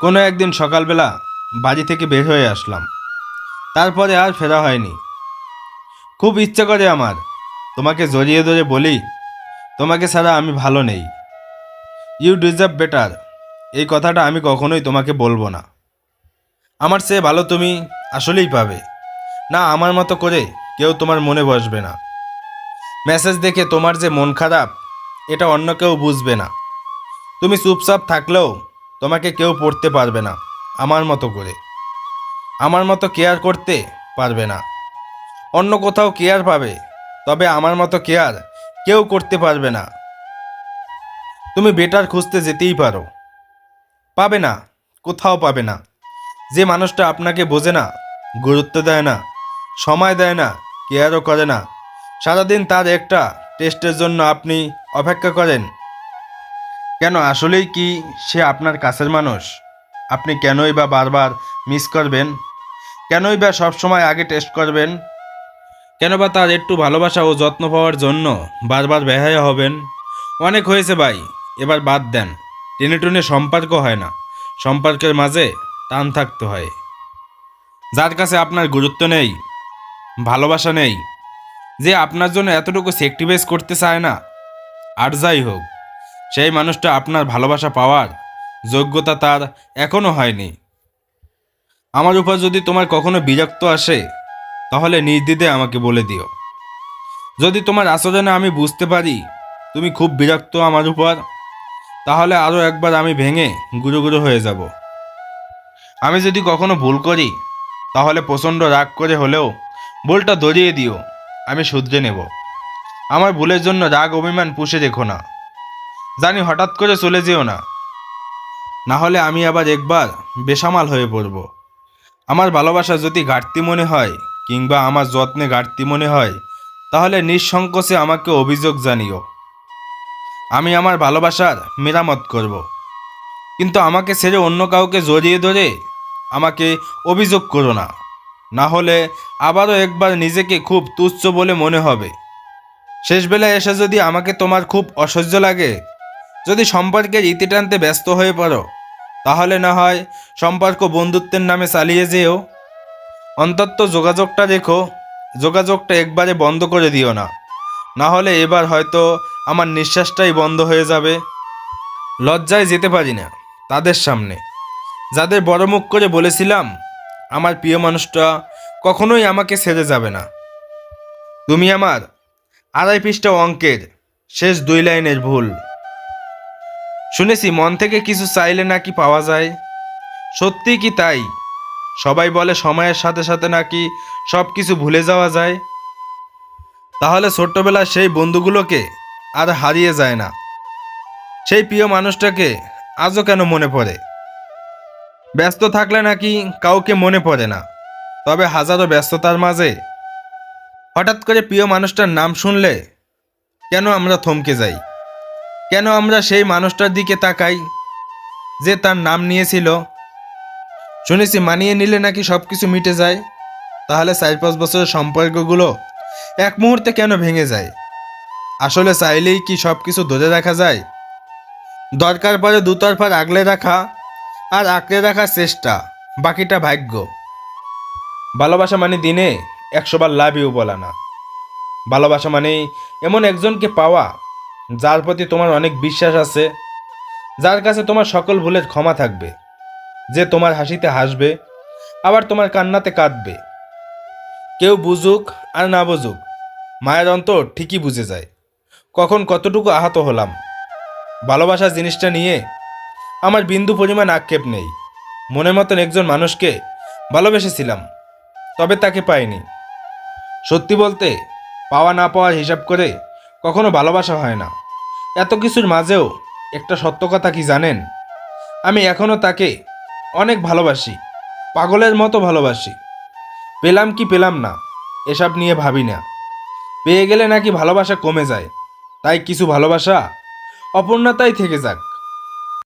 কোনো একদিন সকালবেলা বাড়ি থেকে বের হয়ে আসলাম। তারপরে আর ফেরা হয়নি। খুব ইচ্ছে করে আমার, তোমাকে জড়িয়ে ধরে বলি, তোমাকে ছাড়া আমি ভালো নেই। ইউ ডিজার্ভ বেটার এই কথাটা আমি কখনোই তোমাকে বলব না। আমার চেয়ে ভালো তুমি আসলেই পাবে। না, আমার মতো করে কেউ তোমার মনে বসবে না। মেসেজ দেখে তোমার যে মন খারাপ, এটা অন্য কেউ বুঝবে না। তুমি চুপচাপ থাকলেও তোমাকে কেউ পড়তে পারবে না, আমার মতো করে। আমার মতো কেয়ার করতে পারবে না। অন্য কোথাও কেয়ার পাবে, তবে আমার মতো কেয়ার কেউ করতে পারবে না। তুমি বেটার খুঁজতে যেতেই পারো। পাবে না, কোথাও পাবে না। যে মানুষটা আপনাকে বোঝে না, গুরুত্ব দেয় না, সময় দেয় না, কেয়ারও করে না, সারাদিন তার একটা টেস্টের জন্য আপনি অপেক্ষা করেন। কেন? আসলেই কি সে আপনার কাছের মানুষ? আপনি কেনই বা বারবার মিস করবেন? কেনই বা সবসময় আগে টেস্ট করবেন? কেন বা তার একটু ভালোবাসা ও যত্ন পাওয়ার জন্য বারবার বেহায়া হবেন? অনেক হয়েছে ভাই, এবার বাদ দেন। টেনে টুনে সম্পর্ক হয় না। সম্পর্কের মাঝে টান থাকতে হয়। যার কাছে আপনার গুরুত্ব নেই, ভালোবাসা নেই, যে আপনার জন্য এতটুকু সেক্টিভাইজ করতে চায় না, আর যাই হোক। সেই মানুষটা আপনার ভালোবাসা পাওয়ার যোগ্যতা তার এখনও হয়নি। আমার উপর যদি তোমার কখনো বিরক্ত আসে, তাহলে নির্দ্বিধে আমাকে বলে দিও। যদি তোমার আচরণে আমি বুঝতে পারি তুমি খুব বিরক্ত আমার উপর, তাহলে আরও একবার আমি ভেঙে গুঁড়ো গুঁড়ো হয়ে যাব। আমি যদি কখনো ভুল করি, তাহলে প্রচণ্ড রাগ করে হলেও ভুলটা ধরিয়ে দিও, আমি শুধরে নেব। আমার ভুলের জন্য রাগ, অভিমান পুষে রেখো না। জানি হঠাৎ করে চলে যেও না। না হলে আমি আবার একবার বেসামাল হয়ে পড়ব। আমার ভালোবাসা যদি ঘাটতি মনে হয়, কিংবা আমার যত্নে ঘাটতি মনে হয়, তাহলে নিঃসংকোচে আমাকে অভিযোগ জানিও। আমি আমার ভালোবাসার মেরামত করব। কিন্তু আমাকে ছেড়ে অন্য কাউকে জড়িয়ে ধরে আমাকে অভিযোগ করো না। না হলে আবারও একবার নিজেকে খুব তুচ্ছ বলে মনে হবে। শেষ বেলায় এসে যদি আমাকে তোমার খুব অসহ্য লাগে যদি সম্পর্কের ইতি টানতে ব্যস্ত হয়ে পড়ো, তাহলে না হয় সম্পর্ক বন্ধুত্বের নামে চালিয়ে যেও। অন্তত যোগাযোগটা রেখো, যোগাযোগটা একবারে বন্ধ করে দিও না। না হলে এবার হয়তো আমার নিঃশ্বাসটাই বন্ধ হয়ে যাবে। লজ্জায় যেতে পারি না তাদের সামনে। যাদের বড় মুখ করে বলেছিলাম, আমার প্রিয় মানুষটা কখনোই আমাকে ছেড়ে যাবে না। তুমি আমার আড়াই পৃষ্ঠা অঙ্কের শেষ দুই লাইনের ভুল। শুনেছি, মন থেকে কিছু চাইলে নাকি পাওয়া যায়। সত্যি কি তাই? সবাই বলে সময়ের সাথে সাথে নাকি সব কিছু ভুলে যাওয়া যায়। তাহলে ছোট্টবেলার সেই বন্ধুগুলোকে আর হারিয়ে যায় না। সেই প্রিয় মানুষটাকে আজও কেন মনে পড়ে? ব্যস্ত থাকলে নাকি কাউকে মনে পড়ে না। তবে হাজারো ব্যস্ততার মাঝে হঠাৎ করে প্রিয় মানুষটার নাম শুনলে কেন আমরা থমকে যাই? কেন আমরা সেই মানুষটার দিকে তাকাই যে তার নাম নিয়েছিল? শুনেছি মানিয়ে নিলে নাকি সব কিছু মিটে যায়। তাহলে চার পাঁচ বছরের সম্পর্কগুলো এক মুহূর্তে কেন ভেঙে যায়? আসলে চাইলেই কি সব কিছু ধরে রাখা যায়? দরকার পড়ে দুতরফার আগলে রাখা আর আঁকড়ে রাখার চেষ্টা, বাকিটা ভাগ্য। ভালোবাসা মানে দিনে একশোবার লাভ ইউ বলা না। ভালোবাসা মানেই এমন একজনকে পাওয়া যার প্রতি তোমার অনেক বিশ্বাস আছে, যার কাছে তোমার সকল ভুলের ক্ষমা থাকবে, যে তোমার হাসিতে হাসবে, আবার তোমার কান্নাতে কাঁদবে। কেউ বুঝুক আর না বুঝুক, মায়ের অন্তর ঠিকই বুঝে যায়, কখন কতটুকু আহত হলাম। ভালোবাসার জিনিসটা নিয়ে আমার বিন্দু পরিমাণ আক্ষেপ নেই, মনের মতন একজন মানুষকে ভালোবেসেছিলাম, তবে তাকে পাইনি। সত্যি বলতে, পাওয়া না পাওয়ার হিসাব করে কখনো ভালোবাসা হয় না। এত কিছুর মাঝেও একটা সত্য কথা কি জানেন? আমি এখনও তাকে অনেক ভালোবাসি, পাগলের মতো ভালোবাসি। পেলাম কি পেলাম না, এসব নিয়ে ভাবি না। পেয়ে গেলে নাকি ভালোবাসা কমে যায়, তাই কিছু ভালোবাসা অপূর্ণতাই থেকে যাক।